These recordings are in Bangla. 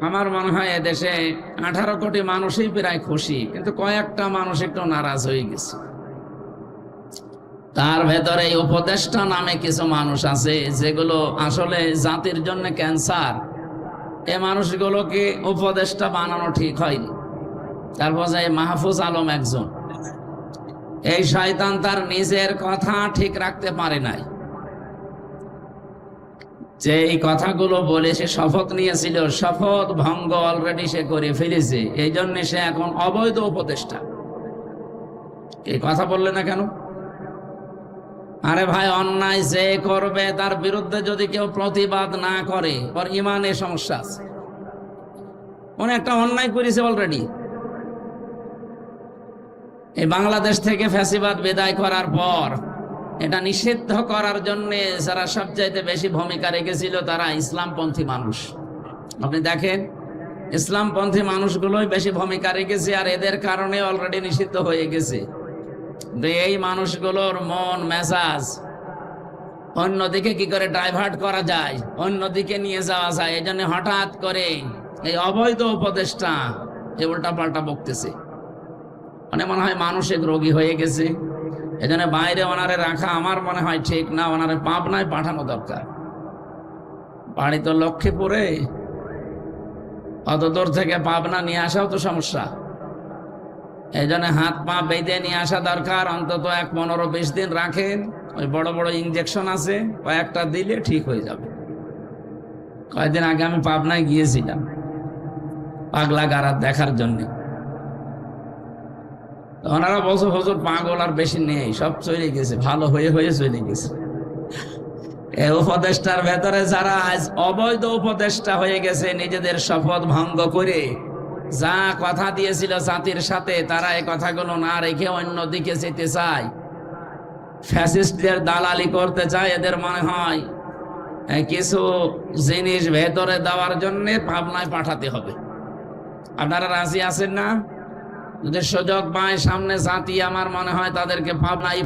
আমার মনে হয় এদেশে আঠারো কোটি মানুষই প্রায় খুশি, কিন্তু কয়েকটা মানুষ একটু নারাজ হয়ে গেছে। তার ভেতরে এই উপদেষ্টা নামে কিছু মানুষ আছে, যেগুলো আসলে জাতির জন্য ক্যান্সার। এ মানুষগুলোকে উপদেষ্টা বানানো ঠিক হয়নি। তারপর যে মাহফুজ আলম একজন। এই শয়তান তার নিজের কথা ঠিক রাখতে পারে নাই। যে এই কথাগুলো বলে সে শপথ নিয়েছিল, শপথ ভঙ্গ অলরেডি সে করে ফেলেছে। এই জন্য সে এখন অবৈধ উপদেষ্টা। এই কথা বললে না কেন? আরে ভাই, অন্যায় যে করবে তার বিরুদ্ধে যদি কেউ প্রতিবাদ না করে, ওর ইমানে সমস্যা আছে। উনি একটা অন্যায় করেছে অলরেডি এই বাংলাদেশ থেকে ফ্যাসিবাদ বিদায় করার পর এটা নিষিদ্ধ করার জন্য যারা সবচাইতে বেশি ভূমিকা রেখেছিল তারা ইসলামপন্থী মানুষ। আপনি দেখেন, ইসলামপন্থী মানুষগুলোই বেশি ভূমিকা রেখেছে আর এদের কারণে অলরেডি নিষিদ্ধ হয়ে গেছে। এই মানুষগুলোর মন, মেজাজ অন্যদিকে কি করে ডাইভার্ট করা যায়, অন্যদিকে নিয়ে যাওয়া যায় এই জন্য হঠাৎ করে এই অবৈধ উপদেশটা এ উল্টা পাল্টা বকতেছে। মানে মনে হয় মানসিক রোগী হয়ে গেছে। এজন্য বাইরে ওনারে রাখা আমার মনে হয় ঠিক না, ওনারে পাবনায় পাঠানো দরকার। বাড়ি তো লক্ষ্মীপুরে। অত দূর থেকে পাবনা নিয়ে আসাও তো সমস্যা। এই জন্য হাত পা বেঁধে নিয়ে আসা দরকার, অন্তত এক পনেরো বিশ দিন রাখেন। ওই বড় বড় ইঞ্জেকশন আছে, কয়েকটা দিলে ঠিক হয়ে যাবে। কয়েকদিন আগে আমি পাবনায় গিয়েছিলাম, পাগলা গারাত দেখার জন্য। ওনারা বলছে, হজুর, পাগল আর বেশি নেই, সব চলে গেছে, ভালো হয়ে হয়ে চলে গেছে। এই উপদেষ্টার ভেতরে যারা আজ অবৈধ উপদেষ্টা হয়ে গেছে, নিজেদের শপথ ভঙ্গ করে যা কথা দিয়েছিল জাতির সাথে, তারা এই কথাগুলো না রেখে অন্যদিকে যেতে চায়। ফ্যাসিস্টদের দালালি করতে চায় এদের মনে হয় কিছু জিনিস ভেতরে দেওয়ার জন্য ভাবনায় পাঠাতে হবে। আপনারা রাজি আছেন না? যদি সুযোগ পায় সামনে জাতি আমার মনে হয় তাদেরকে ভাবনাই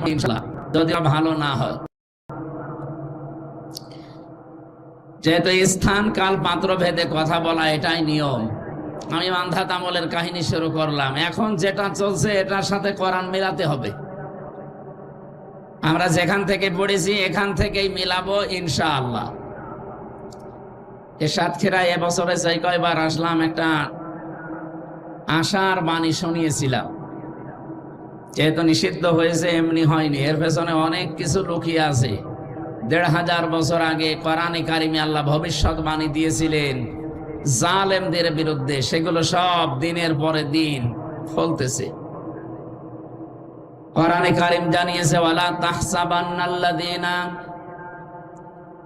যদি ভালো না হয়। যেহেতু স্থান কাল পাত্র ভেদে কথা বলা এটাই নিয়ম। আমি মান্ধা তামলের কাহিনী শুরু করলাম। এখন যেটা চলছে এটার সাথে কোরআন মেলাতে হবে। আমরা যেখান থেকে পড়েছি এখান থেকেই মিলাবো ইনশা আল্লাহ এ সাতক্ষীরা এবছরে যে কয়বার আসলাম একটা আশার বাণী শুনিয়েছিলাম। যেহেতু নিষিদ্ধ হয়েছে, এমনি হয়নি। এর পেছনে অনেক কিছু লুকিয়ে আছে। দেড় হাজার বছর আগে কোরআনে কারিমে আল্লাহ ভবিষ্যৎবাণী দিয়েছিলেন, জালেমদের বিরুদ্ধে। সেগুলো সব দিনের পরে দিন ফলতেছে। কোরআনে কারিম জানিয়েছে, ওয়ালা তাহসাবান্নাল্লাযীনা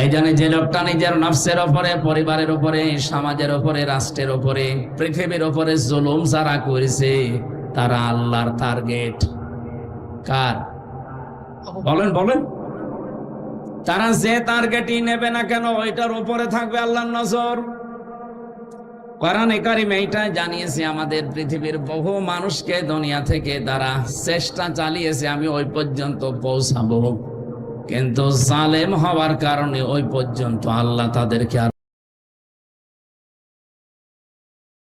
এই জন্য যে লোকটা নিজের নফসের ওপরে, পরিবারের উপরে সমাজের ওপরে, রাষ্ট্রের উপরে পৃথিবীর ওপরে জুলুম যারা করেছে, তারা আল্লাহর টার্গেট কার? বলেন বলেন। তারা যে টার্গেটই নেবে না কেন, ওইটার উপরে থাকবে আল্লাহর নজর। কোরআনে কারিম এইটাই জানিয়েছে, আমাদের পৃথিবীর বহু মানুষকে দুনিয়া থেকে তারা চেষ্টা চালিয়েছে, আমি ওই পর্যন্ত পৌঁছাবো। কিন্তু জালেম হওয়ার কারণে ওই পর্যন্ত আল্লাহ তাদেরকে আর